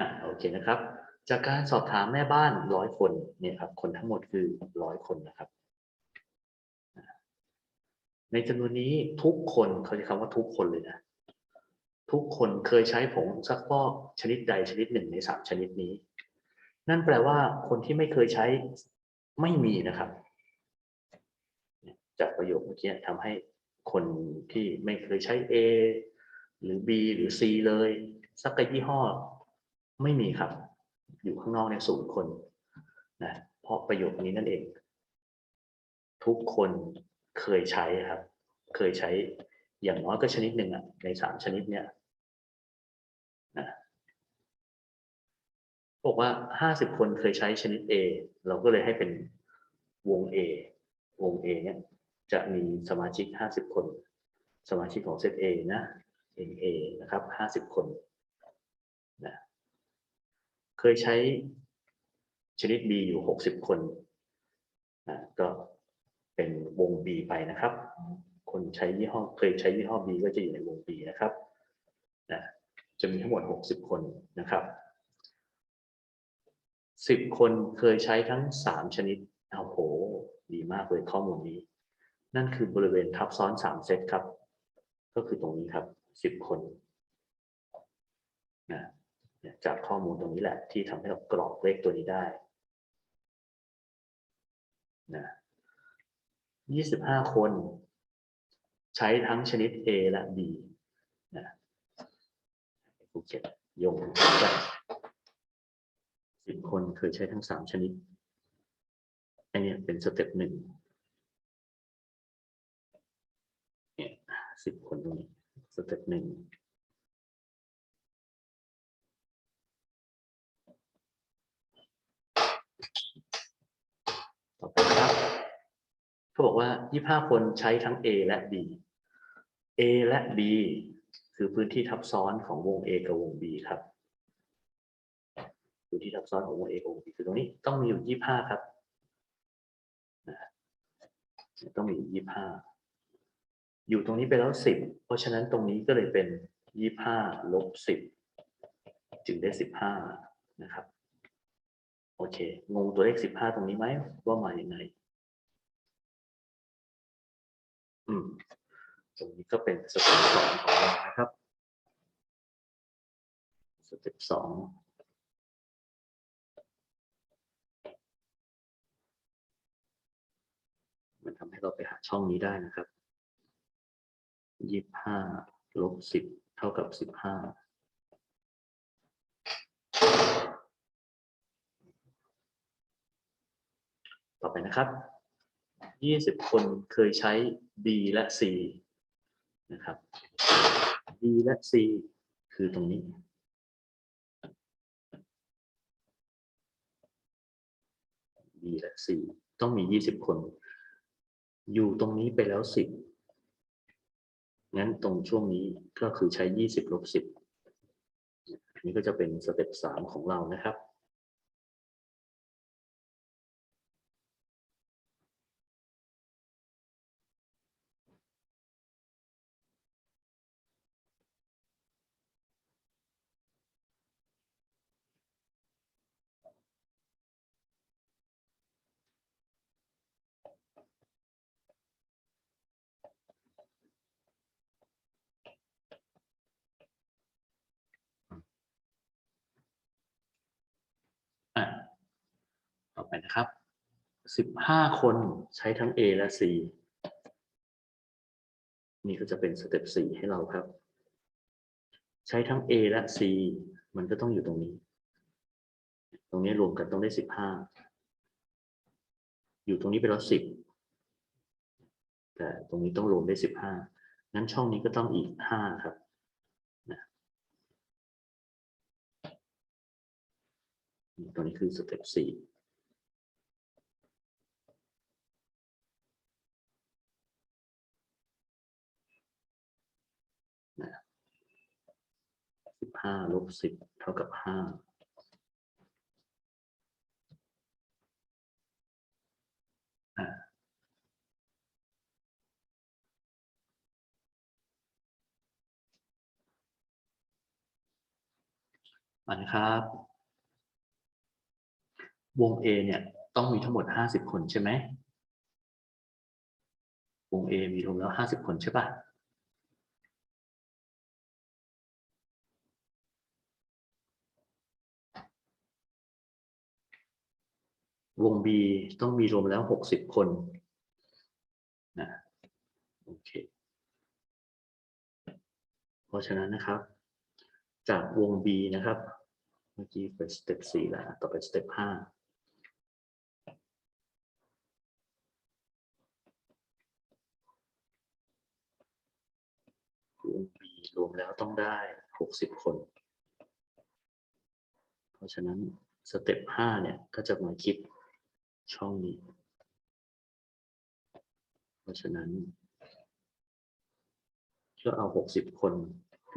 อ่าโอเคนะครับ จากการสอบถามแม่บ้านร้อยคนเนี่ยครับคนทั้งหมดคือร้อยคนนะครับ ในจำนวนนี้ทุกคนเขาใช้คำว่าทุกคนเลยนะทุกคนเคยใช้ผงซักฟอกชนิดใดชนิดหนึ่งในสามชนิดนี้ นั่นแปลว่าคนที่ไม่เคยใช้ไม่มีนะครับ จากประโยคเมื่อกี้ทำให้คนที่ไม่เคยใช้ A หรือ B หรือ C เลย สักยี่ห้อ ไม่มีครับ อยู่ข้างนอกในยศูนย์คนนะเพราะประโยคนี้นั่นเอง ทุกคนเคยใช้ครับ เคยใช้อย่างน้อยก็ชนิดหนึ่งอะในสามชนิดเนี้ยนะบอกว่าห้าสิบคนเคยใช้ชนิด A เราก็เลยให้เป็นวง A วง A เนี่ยจะมีสมาชิกห้าสิบคน สมาชิกของเซต A นะ A นะครับห้าสิบคนนะ เคยใช้ชนิด B อยู่หกสิบคนนะก็เป็นวง B ไปนะครับ คนใช้ยี่ห้อเคยใช้ยี่ห้อ B ก็จะอยู่ในวง B นะครับนะจะมีทั้งหมดหกสิบคนนะครับสิบคนเคยใช้ทั้งสามชนิดโอ้โห ดีมากเลยข้อมูลนี้ นั่นคือบริเวณทับซ้อนสามเซตครับ ก็คือตรงนี้ครับสิบคนนะ จากข้อมูลตรงนี้แหละ ที่ทำให้เรากรอกเลขตัวนี้ได้นะยี่สิบห้าคน ใช้ทั้งชนิด A และ B นะภูเก็ตยงกันสิบคนเคยใช้ทั้งสามชนิดอันนี้เป็นสเต็ปหนึ่งเนี่ยสิบคนตรงนี้สเต็ปหนึ่งต่อไปนะครับ เขาบอกว่ายี่ห้าคนใช้ทั้ง A และ B A และ B คือพื้นที่ทับซ้อนของวง A กับวง B ครับพื้นที่ทับซ้อนของวง A กับวง B คือตรงนี้ต้องมีอยู่ยี่ห้าครับต้องมีอยู่ยี่ห้าอยู่ตรงนี้ไปแล้วสิบเพราะฉะนั้นตรงนี้ก็เลยเป็นยี่ห้าลบสิบจึงได้สิบห้านะครับ โอเค งงตัวเลขสิบห้าตรงนี้ไหมว่ามาอย่างไง อืมตรงนี้ก็เป็นสเต็ปสองของเรานะครับสเต็ปสองมันทำให้เราไปหาช่องนี้ได้นะครับยี่ห้าลบสิบเท่ากับสิบห้าต่อไปนะครับ ยี่สิบคนเคยใช้ B และ C นะครับ B และ C คือตรงนี้ B และ C ต้องมียี่สิบคน อยู่ตรงนี้ไปแล้วสิบงั้นตรงช่วงนี้ก็คือใช้ยี่สิบลบสิบนี่ก็จะเป็นสเต็ปสามของเรานะครับ อะต่อ ไปนะครับสิบห้าคนใช้ทั้ง A และ C นี่ก็จะเป็นสเต็ปสี่ให้เราครับ ใช้ทั้ง A และ C มันก็ต้องอยู่ตรงนี้ ตรงนี้รวมกันต้องได้สิบห้าอยู่ตรงนี้ไปแล้วสิบแต่ตรงนี้ต้องรวมได้สิบห้างั้นช่องนี้ก็ต้องอีกห้าครับตัวนี้คือสเต็ปสี่สิบ ห้าลบสิบเท่ากับห้าอันะครับ วง A เนี่ยต้องมีทั้งหมดห้าสิบคนใช่ไหมวง A มีรวมแล้วห้าสิบคนใช่ปะ วง B ต้องมีรวมแล้วหกสิบคนนะโอเค เพราะฉะนั้นนะครับ จากวง B นะครับ เมื่อกี้ไปสเต็ปสี่แล้ว ต่อไปสเต็ปห้าวง B รวมแล้วต้องได้หกสิบคน เพราะฉะนั้นสเต็ปห้าเนี่ย ก็จะมาคิด ช่องนี้ เพราะฉะนั้นก็เอาหกสิบคน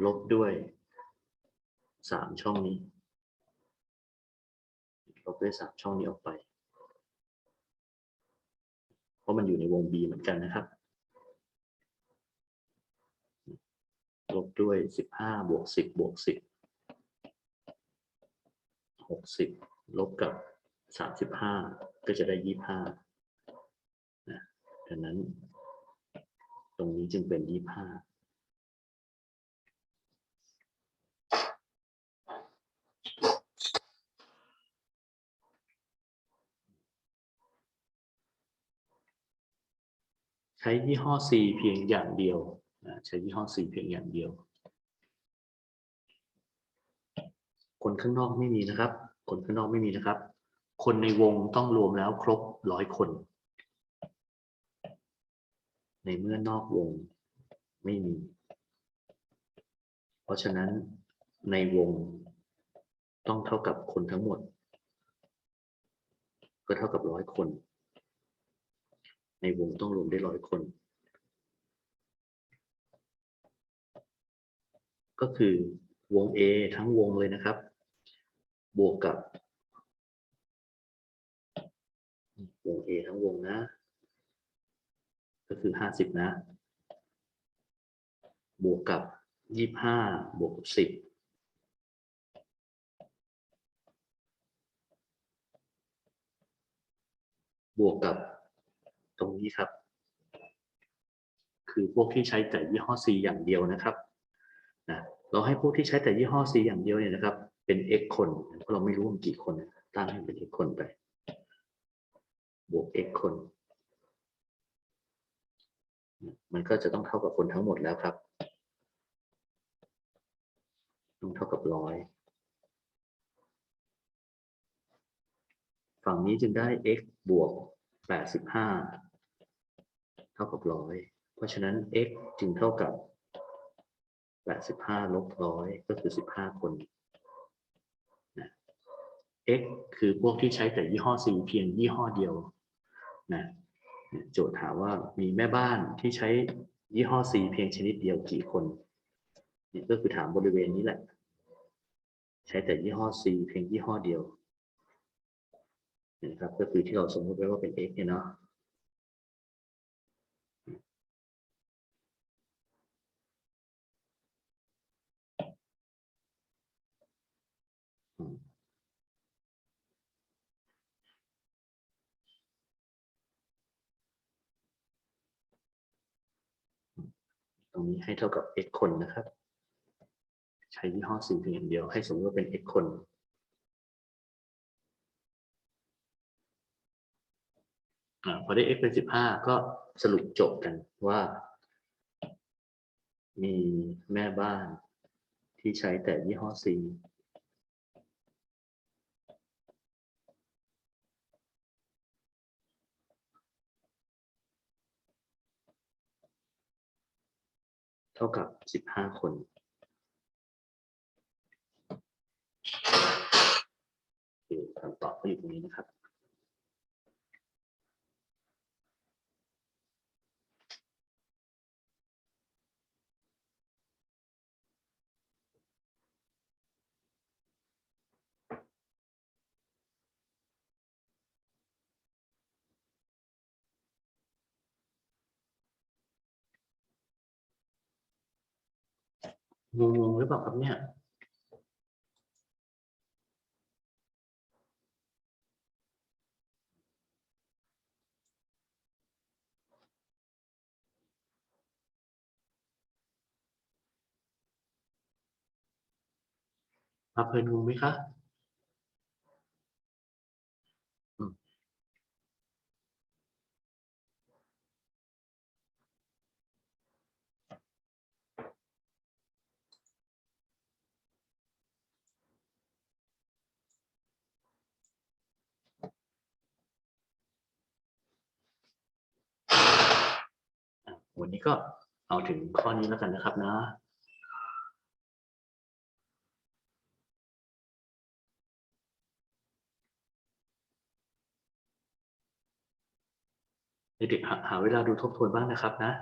ลบด้วยสามช่องนี้ ลบด้วยสามช่องนี้ออกไป เพราะมันอยู่ในวง B เหมือนกันนะครับ ลบด้วยสิบห้าบวกสิบบวกสิบหกสิบลบกับ สามสิบห้าก็จะได้ยี่ห้านะดังนั้น ตรงนี้จึงเป็นยี่ห้าใช้ยี่ห้อ C เพียงอย่างเดียวนะใช้ยี่ห้อ C เพียงอย่างเดียว คนข้างนอกไม่มีนะครับ คนข้างนอกไม่มีนะครับ คนในวงต้องรวมแล้วครบร้อยคน ในเมื่อนอกวงไม่มี เพราะฉะนั้นในวงต้องเท่ากับคนทั้งหมด ก็เท่ากับร้อยคน ในวงต้องรวมได้ร้อยคน ก็คือวง A ทั้งวงเลยนะครับ บวกกับ วง A ทั้งวงนะ ก็คือห้าสิบนะ บวกกับยี่ห้าบวกกับสิบบวกกับตรงนี้ครับ คือพวกที่ใช้แต่ยี่ห้อ C อย่างเดียวนะครับนะเราให้พวกที่ใช้แต่ยี่ห้อ C อย่างเดียวเนี่ยนะครับ เป็น x คนเพราะเราไม่รู้ว่ามันกี่คนตั้งให้เป็น x คนไป บวก x คน มันก็จะต้องเท่ากับคนทั้งหมดแล้วครับ ต้องเท่ากับร้อยฝั่งนี้จึงได้ x บวก 85 เท่ากับร้อย เพราะฉะนั้น x จึงเท่ากับ 85 ลบร้อยก็คือ 15 คนนะ x คือพวกที่ใช้แต่ยี่ห้อ C เพียงยี่ห้อเดียว นะโจทย์ถามว่ามีแม่บ้านที่ใช้ยี่ห้อ C เพียงชนิดเดียวกี่คนนี่ก็คือถามบริเวณนี้แหละ ใช้แต่ยี่ห้อ C เพียงยี่ห้อเดียวนะครับก็คือที่เราสมมติไว้ว่าเป็น x เนี่ยเนาะอืม ตรงนี้ให้เท่ากับ x คนนะครับ ใช้ยี่ห้อ C เพียงอย่างเดียวให้สมมติว่าเป็น x คนอ่าพอได้ x เป็นสิบห้าก็สรุปจบกันว่า มีแม่บ้านที่ใช้แต่ยี่ห้อ C ท่ากับ 15 คน คำตอบก็อยู่ตรงนี้นะครับ งงหรือเปล่าครับเนี่ยมาเพลินงงไหมคะ วันนี้ก็เอาถึงข้อนี้แล้วกันนะครับนะเด็กๆหาหาเวลาดูทบทวนบ้างนะครับนะ